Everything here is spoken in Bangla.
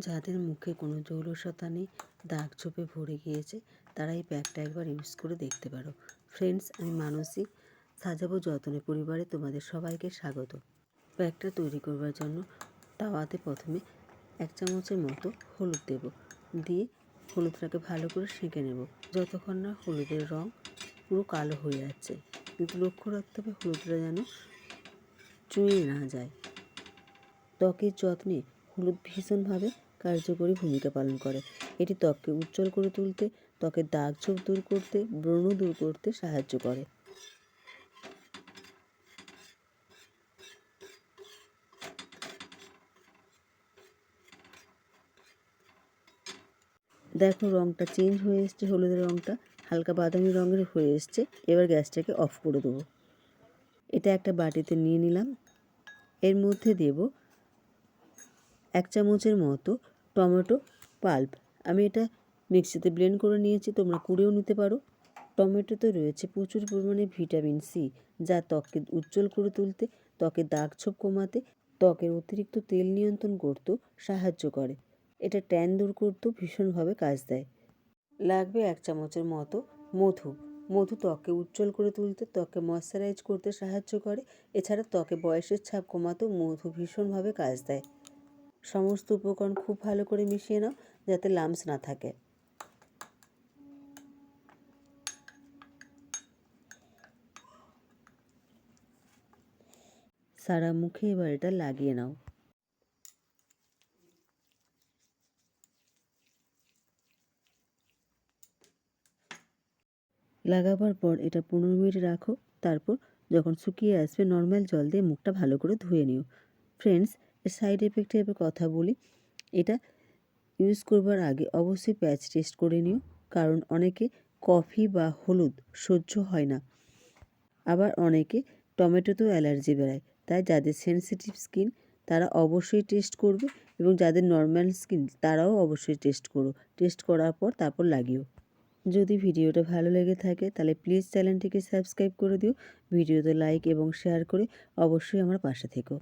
যাদের মুখে কোনো জৌলসতা নেই, দাগ ছোপে ভরে গিয়েছে তারা এই প্যাকটা একবার ইউজ করে দেখতে পারো। ফ্রেন্ডস, আমি মানসী। সাজাবো যত্নে পরিবারে তোমাদের সবাইকে স্বাগত। প্যাকটা তৈরি করবার জন্য তাওয়াতে প্রথমে এক চামচের মতো হলুদ দেব। দিয়ে হলুদটাকে ভালো করে সেঁকে নেব। যতক্ষণ না হলুদের রং পুরো কালো হয়ে যাচ্ছে। কিন্তু লক্ষ্য রাখতে হবে হলুদটা যেন চুঁয়ে না যায়। ত্বকের যত্নে হলুদ ভীষণভাবে কার্যকরী ভূমিকা পালন করে। এটি ত্বককে উজ্জ্বল করে তুলতে, ত্বকের দাগ ছোপ দূর করতে, ব্রণ দূর করতে সাহায্য করে। দেখো রঙটা চেঞ্জ হয়ে এসছে, হলুদের রঙটা হালকা বাদামি রঙের হয়ে এসছে। এবার গ্যাসটাকে অফ করে দেবো। এটা একটা বাটিতে নিয়ে নিলাম। এর মধ্যে দেব এক চামচের মতো টমেটো, পাল্প। আমি এটা মিক্সিতে ব্লেন্ড করে নিয়েছি, তোমরা কুড়েও নিতে পারো। টমেটোতে রয়েছে প্রচুর পরিমাণে ভিটামিন সি, যা ত্বককে উজ্জ্বল করে তুলতে, ত্বকে দাগ ছোপ কমাতে, ত্বকের অতিরিক্ত তেল নিয়ন্ত্রণ করতেও সাহায্য করে। এটা ট্যান দূর করতেও ভীষণভাবে কাজ দেয়। লাগবে এক চামচের মতো মধু। মধু ত্বককে উজ্জ্বল করে তুলতে, ত্বককে ময়শ্চারাইজ করতে সাহায্য করে। এছাড়া ত্বকে বয়সের ছাপ কমাতেও মধু ভীষণভাবে কাজ দেয়। সমস্ত উপকরণ খুব ভালো করে মিশিয়ে নাও যাতে লামস না থাকে। সারা মুখে এবার এটা লাগিয়ে নাও। লাগাবার পর এটা পনেরো মিনিট রাখো, তারপর যখন শুকিয়ে আসবে নর্মাল জল দিয়ে মুখটা ভালো করে ধুয়ে নিও। ফ্রেন্ডস এর সাইড এফেক্টে এবার কথা বলি, এটা ইউজ করবার আগে অবশ্যই প্যাচ টেস্ট করে নিও, কারণ অনেকে কফি বা হলুদ সহ্য হয় না। আবার অনেকে টমেটোতেও অ্যালার্জি বেড়ায় তাই যাদের সেন্সিটিভ স্কিন তারা অবশ্যই টেস্ট করবে এবং যাদের নর্মাল স্কিন তারাও অবশ্যই টেস্ট করো। টেস্ট করার পর তারপর লাগিও। যদি ভিডিওটা ভালো লেগে থাকে তাহলে প্লিজ চ্যানেলটিকে সাবস্ক্রাইব করে দিও, ভিডিওতে লাইক এবং শেয়ার করে অবশ্যই আমার পাশে থেকো।